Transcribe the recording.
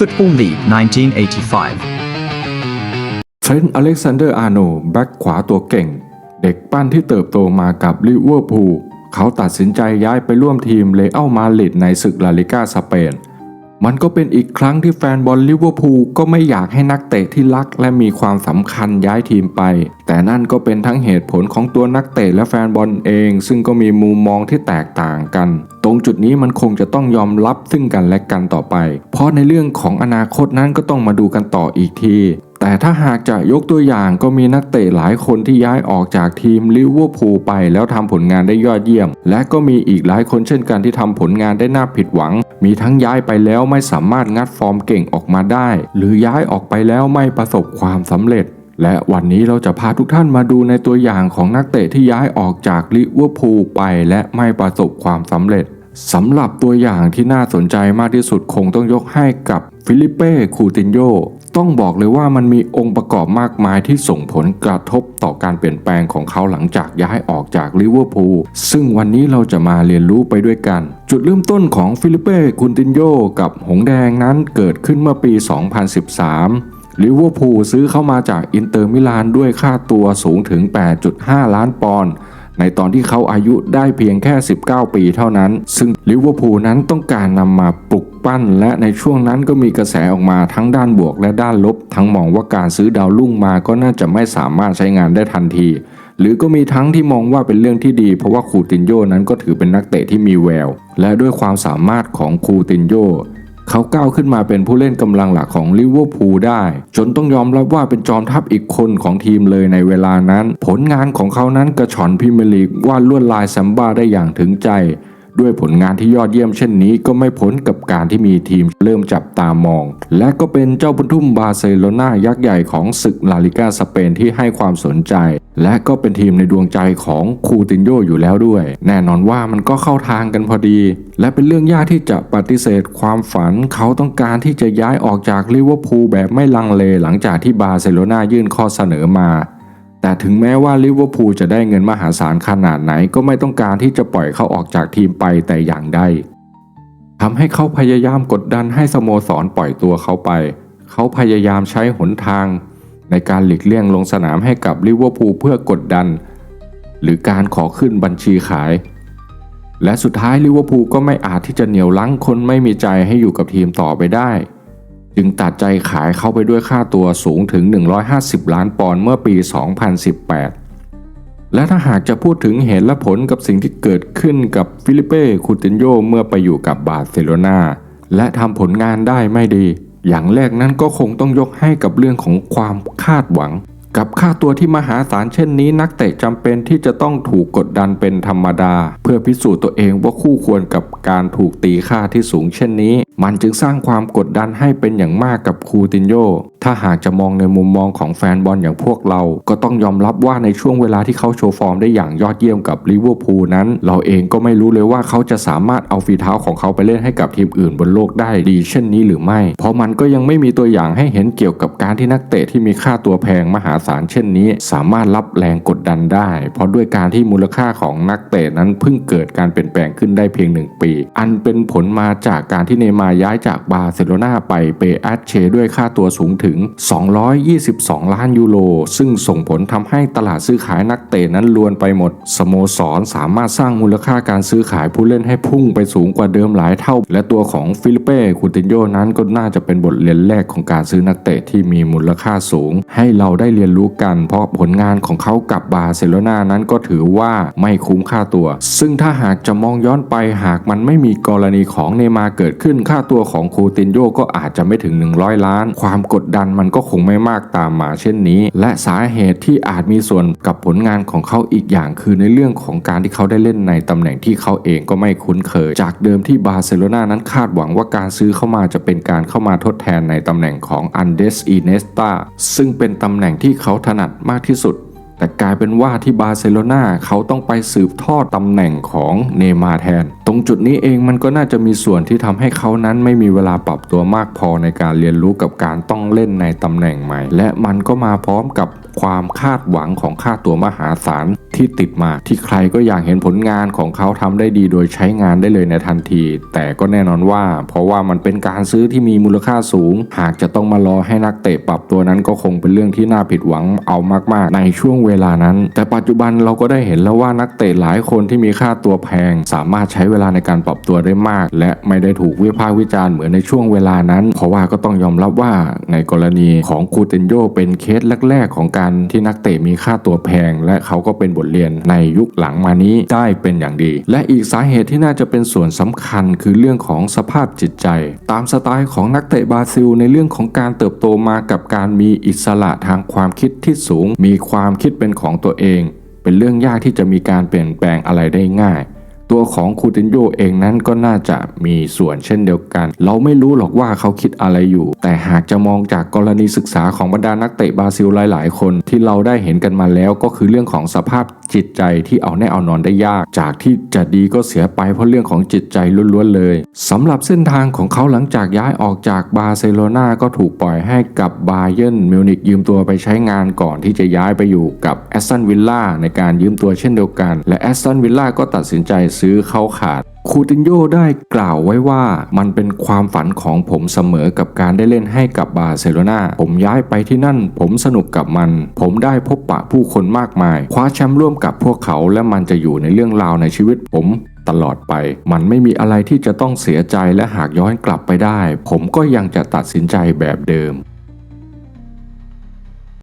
Football League 1985. เทรนต์อเล็กซานเดอร์อาร์โนแบ็กขวาตัวเก่ง เด็กปั้นที่เติบโตมากับลิเวอร์พูลเขาตัดสินใจย้ายไปร่วมทีมเลอัลมาดริดในศึกลาลิกาสเปน มันก็เป็นอีกครั้งที่แฟนบอลลิเวอร์พูลก็ไม่อยากให้นักเตะที่รักและมีความสำคัญย้ายทีมไป แต่นั่นก็เป็นทั้งเหตุผลของตัวนักเตะและแฟนบอลเอง ซึ่งก็มีมุมมองที่แตกต่างกัน ตรงจุดนี้มันคงจะต้องยอมรับซึ่งกันและกันต่อไป เพราะในเรื่องของอนาคตนั้นก็ต้องมาดูกันต่ออีกทีแต่ถ้าหากจะยกตัวอย่างก็มีนักเตะหลายคนที่ย้ายออกจากทีมลิเวอร์พูลไปแล้วทำผลงานได้ยอดเยี่ยม และก็มีอีกหลายคนเช่นกันที่ทำผลงานได้น่าผิดหวัง มีทั้งย้ายไปแล้วไม่สามารถงัดฟอร์มเก่งออกมาได้ หรือย้ายออกไปแล้วไม่ประสบความสำเร็จ และวันนี้เราจะพาทุกท่านมาดูในตัวอย่างของนักเตะที่ย้ายออกจากลิเวอร์พูลไปและไม่ประสบความสำเร็จ สำหรับตัวอย่างที่น่าสนใจมากที่สุดคงต้องยกให้กับฟิลิปเป้ คูตินโย ต้องบอกเลยว่ามันมีองค์ประกอบมากมายที่ส่งผลกระทบต่อการเปลี่ยนแปลงของเขาหลังจากย้ายออกจากลิเวอร์พูล ซึ่งวันนี้เราจะมาเรียนรู้ไปด้วยกัน จุดเริ่มต้นของฟิลิปเป้ คูตินโย กับหงแดงนั้นเกิดขึ้นเมื่อปี 2013ลิเวอร์พูลซื้อเข้ามาจากอินเตอร์มิลานด้วยค่าตัวสูงถึง 8.5 ล้านปอนด์ ในตอนที่เขาอายุได้เพียงแค่ 19 ปีเท่านั้น ซึ่งลิเวอร์พูลนั้นต้องการนำมาปลุกปั้น และในช่วงนั้นก็มีกระแสออกมาทั้งด้านบวกและด้านลบ ทั้งมองว่าการซื้อดาวรุ่งมาก็น่าจะไม่สามารถใช้งานได้ทันที หรือก็มีทั้งที่มองว่าเป็นเรื่องที่ดี เพราะว่าคูตินโยนั้นก็ถือเป็นนักเตะที่มีแวว และด้วยความสามารถของคูตินโย เขาก้าวขึ้นมาเป็นผู้เล่นกำลังหลักของลิเวอร์พูลได้ จนต้องยอมรับว่าเป็นจอมทัพอีกคนของทีมเลยในเวลานั้น ผลงานของเขานั้นกระชอนพิมลีกวาดลวดลายแซมบ้าได้อย่างถึงใจ ด้วยผลงานที่ยอดเยี่ยมเช่นนี้ก็ไม่พ้นกับการที่มีทีมเริ่มจับตามอง และก็เป็นเจ้าบุญทุ่มบาร์เซโลนายักษ์ใหญ่ของศึกลาลิกาสเปนที่ให้ความสนใจ และก็เป็นทีมในดวงใจของคูตินโยอยู่แล้วด้วย แน่นอนว่ามันก็เข้าทางกันพอดี และเป็นเรื่องยากที่จะปฏิเสธความฝันเขาต้องการที่จะย้ายออกจากลิเวอร์พูลแบบไม่ลังเลหลังจากที่บาร์เซโลนายื่นข้อเสนอมา แต่ถึงแม้ว่าลิเวอร์พูลจะได้เงินมหาศาลขนาดไหนก็ไม่ต้องการที่จะปล่อยเขาออกจากทีมไปแต่อย่างใดทำให้เขาพยายามกดดันให้สโมสรปล่อยตัวเขาไป เขาพยายามใช้หนทาง ในการหลีกเลี่ยงลงสนามให้กับลิเวอร์พูลเพื่อกดดัน หรือการขอขึ้นบัญชีขาย และสุดท้ายลิเวอร์พูลก็ไม่อาจที่จะเหนี่ยวรั้งคนไม่มีใจให้อยู่กับทีมต่อไปได้ จึงตัดใจขายเข้าไปด้วยค่าตัวสูงถึง 150 ล้านปอนด์เมื่อปี 2018 และถ้าหากจะพูดถึงเหตุและผลกับสิ่งที่เกิดขึ้นกับฟิลิเป้คูตินโยเมื่อไปอยู่กับบาร์เซโลนาและทำผลงานได้ไม่ดี อย่างแรกนั้นก็คงต้องยกให้กับเรื่องของความคาดหวัง กับค่าตัวที่มหาศาลเช่นนี้ นักเตะจำเป็นที่จะต้องถูกกดดันเป็นธรรมดา เพื่อพิสูจน์ตัวเองว่าคู่ควรกับการถูกตีค่าที่สูงเช่นนี้ มันจึงสร้างความกดดันให้เป็นอย่างมากกับคูตินโย ถ้าหากจะมองในมุมมองของแฟนบอลอย่างพวกเรา ก็ต้องยอมรับว่าในช่วงเวลาที่เขาโชว์ฟอร์มได้อย่างยอดเยี่ยมกับลิเวอร์พูลนั้น เราเองก็ไม่รู้เลยว่าเขาจะสามารถเอาฝีเท้าของเขาไปเล่นให้กับทีมอื่นบนโลกได้ดีเช่นนี้หรือไม่ เพราะมันก็ยังไม่มีตัวอย่างให้เห็นเกี่ยวกับการที่นักเตะที่มีค่าตัวแพงมหาศาลเช่นนี้ สามารถรับแรงกดดันได้ เพราะด้วยการที่มูลค่าของนักเตะนั้นเพิ่งเกิดการเปลี่ยนแปลงขึ้นได้เพียงหนึ่งปี อันเป็นผลมาจากการที่เนมาย้ายจากบาร์เซโลนาไปเปอัชเชด้วยค่าตัวสูงถึง222 ล้านยูโร ซึ่งส่งผลทำให้ตลาดซื้อขายนักเตะนั้นล้วนไปหมด สโมสรสามารถสร้างมูลค่าการซื้อขายผู้เล่นให้พุ่งไปสูงกว่าเดิมหลายเท่า และตัวของฟิลิเป้คูตินโยนั้นก็น่าจะเป็นบทเรียนแรกของการซื้อนักเตะที่มีมูลค่าสูง ให้เราได้เรียนรู้กันเพราะผลงานของเขากับบาร์เซโลนานั้นก็ถือว่าไม่คุ้มค่าตัว ซึ่งถ้าหากจะมองย้อนไปหากมันไม่มีกรณีของเนมาร์เกิดขึ้นค่าตัวของคูตินโยก็อาจจะไม่ถึง 100 ล้าน ความกดดันมันก็คงไม่มากตามมาเช่นนี้ และสาเหตุที่อาจมีส่วนกับผลงานของเขาอีกอย่างคือในเรื่องของการที่เขาได้เล่นในตำแหน่งที่เขาเองก็ไม่คุ้นเคย จากเดิมที่บาร์เซโลนานั้นคาดหวังว่าการซื้อเข้ามาจะเป็นการเข้ามาทดแทนในตำแหน่งของอันเดสอีเนสตาซึ่งเป็นตำแหน่งที่เขาถนัดมากที่สุด แต่กลายเป็นว่าที่บาร์เซโลนาเขาต้องไปสืบทอดตำแหน่งของเนมาแทน ตรงจุดนี้เองมันก็น่าจะมีส่วนที่ทำให้เขานั้นไม่มีเวลาปรับตัวมากพอในการเรียนรู้กับการต้องเล่นในตำแหน่งใหม่ และมันก็มาพร้อมกับความคาดหวังของค่าตัวมหาศาลที่ติดมาที่ใครก็อยากเห็นผลงานของเขาทำได้ดีโดยใช้งานได้เลยในทันที แต่ก็แน่นอนว่า เพราะว่ามันเป็นการซื้อที่มีมูลค่าสูง หากจะต้องมารอให้นักเตะปรับตัวนั้นก็คงเป็นเรื่องที่น่าผิดหวังเอามาก ๆ ในช่วงเวลานั้น แต่ปัจจุบันเราก็ได้เห็นแล้วว่านักเตะหลายคนที่มีค่าตัวแพง สามารถใช้เวลาในการปรับตัวได้มาก และไม่ได้ถูกวิพากษ์วิจารณ์เหมือนในช่วงเวลานั้น เพราะว่าก็ต้องยอมรับว่าในกรณีของคูเตนโยเป็นเคสแรก ๆ ของการที่นักเตะมีค่าตัวแพง และเขาก็เป็นบทเรียนในยุคหลังมานี้ได้เป็นอย่างดี และอีกสาเหตุที่น่าจะเป็นส่วนสำคัญคือเรื่องของสภาพจิตใจ ตามสไตล์ของนักเตะบราซิล ในเรื่องของการเติบโตมากับการมีอิสระทางความคิดที่สูง มีความคิดเป็นของตัวเอง เป็นเรื่องยากที่จะมีการเปลี่ยนแปลงอะไรได้ง่าย ตัวของคูตินโยเองนั้นก็น่าจะมีส่วนเช่นเดียวกัน เราไม่รู้หรอกว่าเขาคิดอะไรอยู่ แต่หากจะมองจากกรณีศึกษาของบรรดานักเตะบราซิลหลาย ๆ คนที่เราได้เห็นกันมาแล้วก็คือเรื่องของสภาพจิตใจที่เอาแน่เอานอนได้ยาก จากที่จะดีก็เสียไปเพราะเรื่องของจิตใจล้วนๆเลยสำหรับเส้นทางของเขาหลังจากย้ายออกจากบาร์เซโลนาก็ถูกปล่อยให้กับบาเยิร์นมิวนิกยืมตัวไปใช้งานก่อนที่จะย้ายไปอยู่กับแอสตันวิลล่าในการยืมตัวเช่นเดียวกัน และแอสตันวิลล่าก็ตัดสินใจซื้อเขาขาด คูตินโยได้กล่าวไว้ว่ามันเป็นความฝันของผมเสมอกับการได้เล่นให้กับบาร์เซโลนาผมย้ายไปที่นั่น ผมสนุกกับมัน ผมได้พบปะผู้คนมากมาย คว้าแชมป์ร่วมกับพวกเขาและมันจะอยู่ในเรื่องราวในชีวิตผมตลอดไป มันไม่มีอะไรที่จะต้องเสียใจและหากย้อนกลับไปได้ ผมก็ยังจะตัดสินใจแบบเดิม